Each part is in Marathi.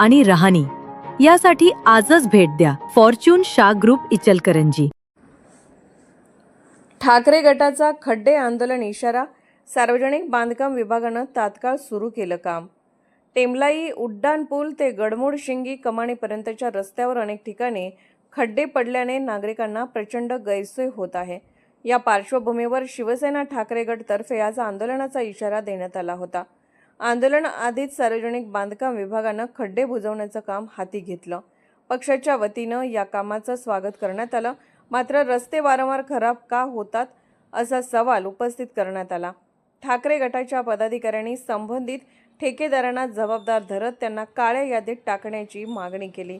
आणि रहाणी. यासाठी आजच भेट द्या. फॉर्च्यून शा ग्रुप इचलकरंजी. ठाकरे गटाचा खड्डे आंदोलन इशारा सार्वजनिक बांधकाम विभागानं तात्काळ सुरू केलं काम. टेमलाई उड्डाण पूल ते गडमोड शिंगी कमानीपर्यंतच्या रस्त्यावर अनेक ठिकाणी खड्डे पडल्याने नागरिकांना प्रचंड गैरसोय होत आहे. या पार्श्वभूमीवर शिवसेना ठाकरे गटतर्फे आज आंदोलनाचा इशारा देण्यात आला होता. आंदोलन आधीच सार्वजनिक बांधकाम विभागानं खड्डे बुजवण्याचं काम हाती घेतलं. पक्षाच्या वतीनं या कामाचं स्वागत करण्यात आलं. मात्र रस्ते वारंवार खराब का होतात असा सवाल उपस्थित करण्यात आला. ठाकरे गटाच्या पदाधिकाऱ्यांनी संबंधित ठेकेदारांना जबाबदार धरत त्यांना काळ्या यादीत टाकण्याची मागणी केली.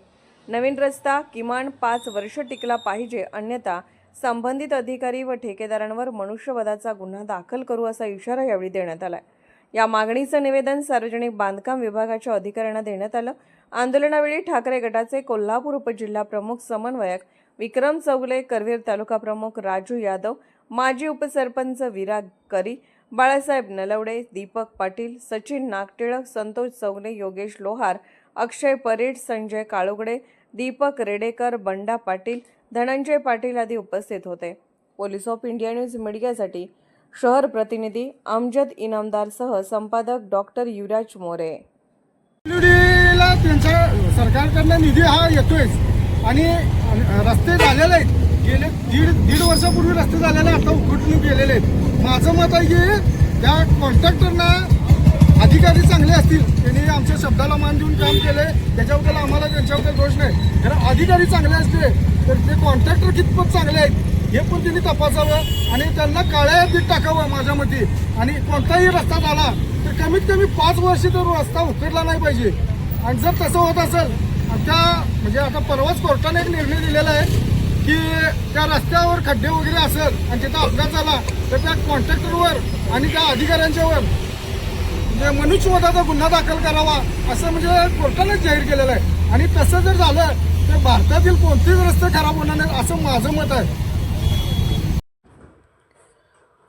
नवीन रस्ता किमान पाच वर्ष टिकला पाहिजे अन्यथा संबंधित अधिकारी व ठेकेदारांवर मनुष्यवधाचा गुन्हा दाखल करू असा इशारा यावेळी देण्यात आला आहे या मागणीचं निवेदन सार्वजनिक बांधकाम विभागाच्या अधिकाऱ्यांना देण्यात आलं. आंदोलनावेळी ठाकरे गटाचे कोल्हापूर उपजिल्हा प्रमुख समन्वयक विक्रम चौगले करवीर तालुका प्रमुख राजू यादव माजी उपसरपंच विराग करी बाळासाहेब नलवडे दीपक पाटील सचिन नागटिळक संतोष चौगले योगेश लोहार अक्षय परेड संजय काळुगडे दीपक रेडेकर बंडा पाटील धनंजय पाटील आदी उपस्थित होते. पोलीस ऑफ इंडिया न्यूज मीडियासाठी शहर प्रतिनिधी अमजद इनामदारसह संपादक डॉक्टर युवराज मोरे. त्यांच्या त्यांचा सरकारकडनं निधी हा येतोय. आणि रस्ते झालेले आहेत. गेले दीड दीड वर्षापूर्वी रस्ते झालेले आता उघडून गेलेले आहेत. माझं मत आहे की त्या कॉन्ट्रॅक्टरना अधिकारी चांगले असतील. त्यांनी आमच्या शब्दाला मान देऊन काम केले त्याच्याबद्दल आम्हाला त्यांच्याबद्दल दोष नाही. कारण अधिकारी चांगले असले तर ते कॉन्ट्रॅक्टर कितपत चांगले आहेत? हे पण त्यांनी तपासावं आणि त्यांना काळ्या यादीत टाकावं माझ्या मते आणि कोणताही रस्ता झाला तर कमीत कमी पाच वर्ष तर रस्ता उकडला नाही पाहिजे. आणि जर तसं होत असेल त्या म्हणजे आता परवाच कोर्टाने एक निर्णय दिलेला आहे की त्या रस्त्यावर खड्डे वगैरे असेल आणि तिथं अपघात झाला तर त्या कॉन्ट्रॅक्टरवर आणि त्या अधिकाऱ्यांच्यावर म्हणजे मनुष्यवधाचा गुन्हा दाखल करावा असं म्हणजे कोर्टानेच जाहीर केलेलं आहे. आणि तसं जर झालं तर भारतातील कोणतेच रस्ते खराब होणार नाही असं माझं मत आहे.